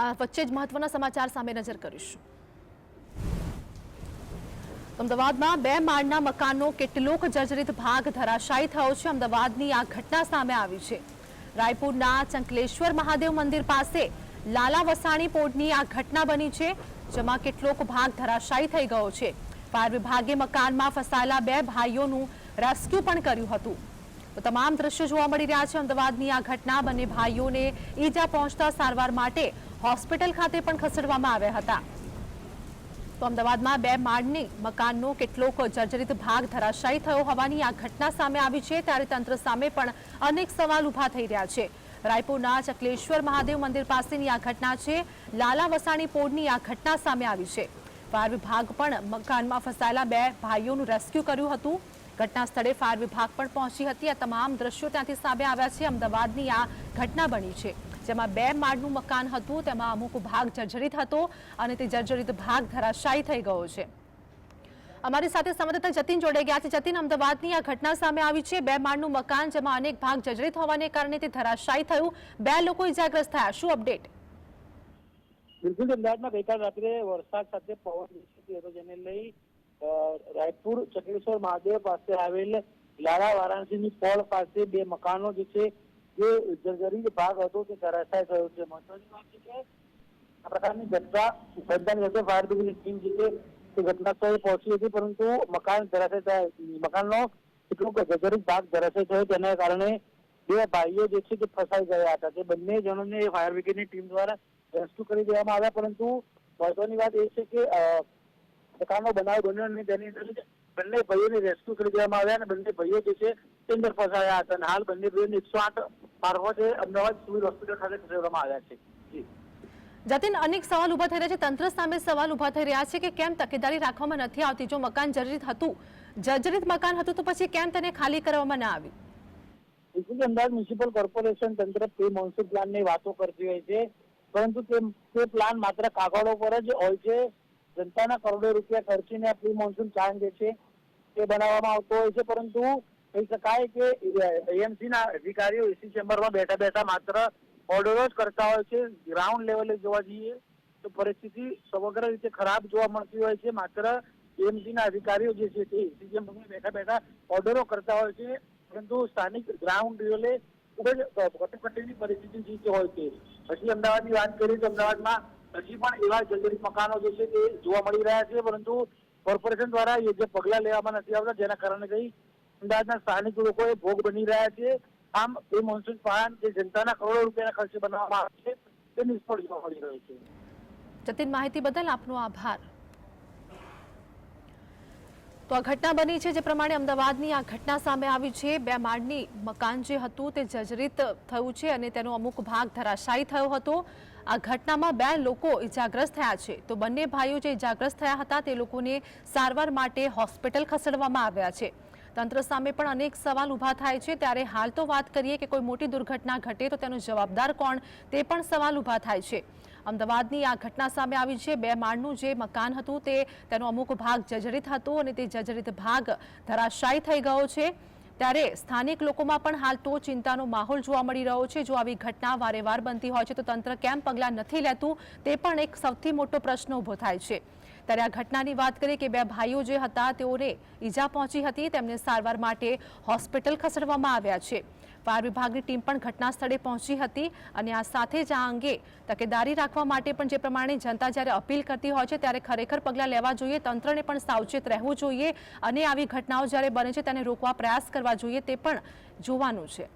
આ વચ્ચે જ મહત્વના સમાચાર સામે નજર કરીશું. અમદાવાદમાં બે માળના મકાનનો કેટલોક જર્જરિત ભાગ ધરાશાયી થયો છે. અમદાવાદની આ ઘટના સામે આવી છે. રાયપુરના ચંકલેશ્વર મહાદેવ મંદિર પાસે લાલા વસાણી પોર્ટની આ ઘટના બની છે, જેમાં કેટલોક ભાગ ધરાશાયી થઈ ગયો છે. ફાયર વિભાગે મકાનમાં ફસાયેલા બે ભાઈઓનું રેસ્ક્યુ પણ કર્યું હતું. તો તમામ દ્રશ્યો જોવા મળી રહ્યા છે. અમદાવાદની આ ઘટના બંને ભાઈઓને ઈજા પહોંચતા સારવાર માટે હોસ્પિટલ ખાતે પણ ખસેડવામાં આવ્યા હતા. તો અમદાવાદમાં બે માળની મકાનનો કેટલોક જર્જરિત ભાગ ધરાશાયી થયો હોવાની આ ઘટના સામે આવી છે, ત્યારે તંત્ર સામે પણ અનેક સવાલ ઊભા થઈ રહ્યા છે. રાયપુરના ચકલેશ્વર મહાદેવ મંદિર પાસેની આ ઘટના છે, લાલા વસાણી પોળની આ ઘટના સામે આવી છે. ફાયર વિભાગ પણ મકાનમાં ફસાયેલા બે ભાઈઓનું રેસ્ક્યુ કર્યું હતું. ઘટના સ્થળે ફાયર વિભાગ પણ પહોંચી હતી. આ તમામ દ્રશ્યો ત્યાંથી સામે આવ્યા છે. અમદાવાદની આ ઘટના બની છે. જેમાં બે માળનું મકાન હતું, તેમાં અમુક ભાગ જર્જરિત હતો અને તે જર્જરિત ભાગ ધરાશાયી થઈ ગયો છે. અમારી સાથે સંવાદદાતા જતીન જોડાઈ ગયા છે. જતીન, અમદાવાદની આ ઘટના સામે આવી છે. બે માળનું મકાન જેમાં અનેક ભાગ જર્જરિત હોવાને કારણે તે ધરાશાયી થયું. બે લોકો ઇજાગ્રસ્ત થયા. શું અપડેટ? બિલકુલ અમદાવાદમાં ગઈકાલ રાત્રે વરસાદ સાથે પવન વિકસી હતો, જેને લઈ રાયપુર, ચકલેશ્વર મહાદેવ પાસે આવેલ લારા વારાણસીની પોળ પાસે બે મકાનો જે છે જે જર્જરિત ભાગ હતો તે ધરાશાય થયો છે. મહત્વની વાત છે કે આ પ્રકારની ઘટના ઘટનાની સાથે ફાયર બ્રિગેડની ટીમ જે છે તે ઘટના સ્થળે પહોંચી હતી પરંતુ મકાન ભાગ ધરાશાય થયો તેના કારણે બે ભાઈઓ જે છે તે ફસાઈ ગયા હતા. તે બંને જણોને ફાયર બ્રિગેડની ટીમ દ્વારા રેસ્ક્યુ કરી દેવામાં આવ્યા પરંતુ મહત્વની વાત એ છે કે અ, બનાવ બન્યો અને તેની અંદર બંને ભાઈઓને રેસ્ક્યુ કરી દેવામાં આવ્યા અને બંને ભાઈઓ જે છે તે અંદર ફસાયા હતા અને હાલ બંને ભાઈઓને એકસો આઠ મારફતે અમદાવાદ સિવિલ હોસ્પિટલ ખાતે ખસેડવામાં આવ્યા છે. જી. જતીન અનેક સવાલ ઊભા થઈ રહ્યા છે. તંત્ર સામે સવાલ ઊભા થઈ રહ્યા છે કે કેમ તકેદારી રાખવામાં નથી આવતી? જો મકાન જર્જરિત હતું જર્જરિત મકાન હતું તો પછી કેમ તેને ખાલી કરવામાં ના આવી? બિલકુલ અમદાવાદ મ્યુનિસિપલ કોર્પોરેશન તંત્ર પ્રી મોન્સૂન પ્લાનની વાતો કરતી હોય છે. પરંતુ તે તે પ્લાન માત્ર કાગળો પર જ હોય છે. જનતાના કરોડો રૂપિયા ખર્ચીને પ્રી મોન્સૂન પ્લાન જે છે તે બનાવવામાં આવતો હોય છે. પરંતુ કહી શકાય કે એએમસી ના અધિકારીઓ એસી ચેમ્બરમાં બેઠા બેઠા માત્ર ઓર્ડરો જ કરતા હોય છે. ગ્રાઉન્ડ લેવલે જોવા જઈએ તો પરિસ્થિતિ સમગ્ર રીતે ખરાબ જોવા મળતી હોય છે. માત્ર એએમસી ના અધિકારીઓ જે છે તે એસી ચેમ્બરમાં બેઠા બેઠા ઓર્ડરો કરતા હોય છે. પરંતુ સ્થાનિક ગ્રાઉન્ડ લેવલે ખૂબ જ કટોકટીની પરિસ્થિતિ જે હોય છે. હજી અમદાવાદની વાત કરીએ તો અમદાવાદમાં હજી પણ એવા જર્જરિત મકાનો જે છે તે જોવા મળી રહ્યા છે, પરંતુ કોર્પોરેશન દ્વારા યોગ્ય પગલાં લેવામાં નથી આવતા, જેના કારણે કઈ અમદાવાદના સ્થાનિક લોકોએ ભોગ બની રહ્યા છે. આમ એ મોન્સૂન પ્લાન જે જનતાના કરોડો રૂપિયાના ખર્ચે બનાવવામાં આવે છે, તે નિષ્ફળ જોવા મળી રહ્યો છે. જતીન, માહિતી બદલ આપનો આભાર. તો આ ઘટના બની છે જે પ્રમાણે અમદાવાદની આ ઘટના સામે આવી છે. બે માળની મકાન જે હતું તે જર્જરિત થયું છે અને તેનો અમુક ભાગ ધરાશાયી થયો હતો. આ ઘટનામાં બે લોકો ઇજાગ્રસ્ત થયા છે. તો બંને ભાઈઓ જે ઇજાગ્રસ્ત થયા હતા તે લોકોને સારવાર માટે હોસ્પિટલ ખસેડવામાં આવ્યા છે. તંત્ર સામે પણ અનેક સવાલ ઊભા થાય છે. ત્યારે હાલ તો વાત કરીએ કે કોઈ મોટી દુર્ઘટના ઘટે તો તેનો જવાબદાર કોણ તે પણ સવાલ ઊભા થાય છે. અમદાવાદની આ ઘટના સામે આવી છે. બે માળનું જે મકાન હતું તે તેનો અમુક ભાગ જર્જરિત હતો અને તે જર્જરિત ભાગ ધરાશાયી થઈ ગયો છે. ત્યારે સ્થાનિક લોકોમાં પણ હાલ તો ચિંતાનો માહોલ જોવા મળી રહ્યો છે. જો આવી ઘટના વારેવાર બનતી હોય છે તો તંત્ર કેમ પગલાં નથી લેતું તે પણ એક સૌથી મોટો પ્રશ્ન ઊભો થાય છે. ત્યારે આ ઘટનાની વાત કરીએ કે બે ભાઈઓ જે હતા તેઓને ઈજા પહોંચી હતી. તેમને સારવાર માટે હોસ્પિટલ ખસેડવામાં આવ્યા છે. ફાયર વિભાગની ટીમ પણ ઘટના સ્થળે પહોંચી હતી અને આ સાથે જ આ અંગે તકેદારી રાખવા માટે પણ જે પ્રમાણે જનતા જ્યારે અપીલ કરતી હોય છે, ત્યારે ખરેખર પગલાં લેવા જોઈએ, તંત્રને પણ સાવચેત રહેવું જોઈએ અને આવી ઘટનાઓ જ્યારે બને છે, તેને રોકવા પ્રયાસ કરવા જોઈએ તે પણ જોવાનું છે.